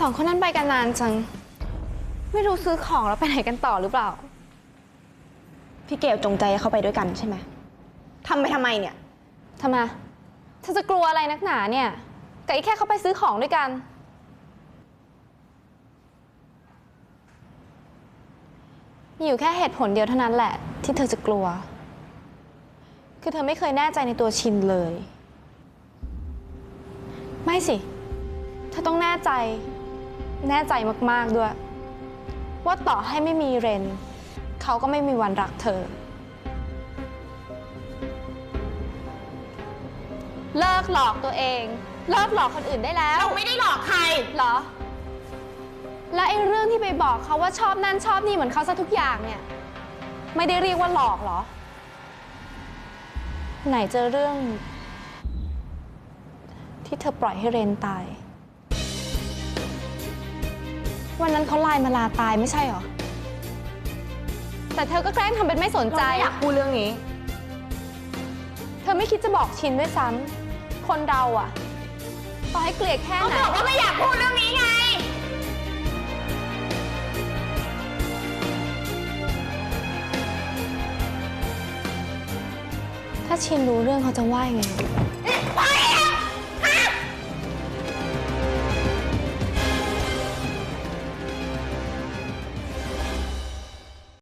สองคนนั้นไปกันนานจัง ไม่รู้ซื้อของแล้วไปไหนกันต่อหรือเปล่า พี่เกลจงใจให้เขาไปด้วยกันใช่ไหมทำไปทำไมเนี่ยทำไมเธอจะกลัวอะไรนักหนาเนี่ยก็อีแค่เขาไปซื้อของด้วยกัน มีอยู่แค่เหตุผลเดียวเท่านั้นแหละ ที่เธอจะกลัว คือเธอไม่เคยแน่ใจในตัวชินเลย ไม่สิ เธอต้องแน่ใจ แน่ใจมาก ๆ ด้วย ว่าต่อให้ไม่มีเรน เขาก็ไม่มีวันรักเธอ เลิกหลอกตัวเอง เลิกหลอกคนอื่นได้แล้ว เราไม่ได้หลอกใครเหรอ และไอ้เรื่องที่ไปบอกเขาว่าชอบนั่นชอบนี่เหมือนเขาซะทุกอย่างเนี่ย ไม่ได้เรียกว่าหลอกเหรอ ไหนเจอเรื่อง ที่เธอปล่อยให้เรนตาย วันนั้นเขาไลน์มาลาตายไม่ใช่เหรอ แต่เธอก็แกล้งทำเป็นไม่สนใจ เราไม่อยากพูดเรื่องนี้ เธอไม่คิดจะบอกชินด้วยซ้ำ คนเราอะต่อให้เกลียดแค่ไหนบอกว่าไม่อยากพูดเรื่องนี้ไง ถ้าชินรู้เรื่องเขาจะว่ายังไงไป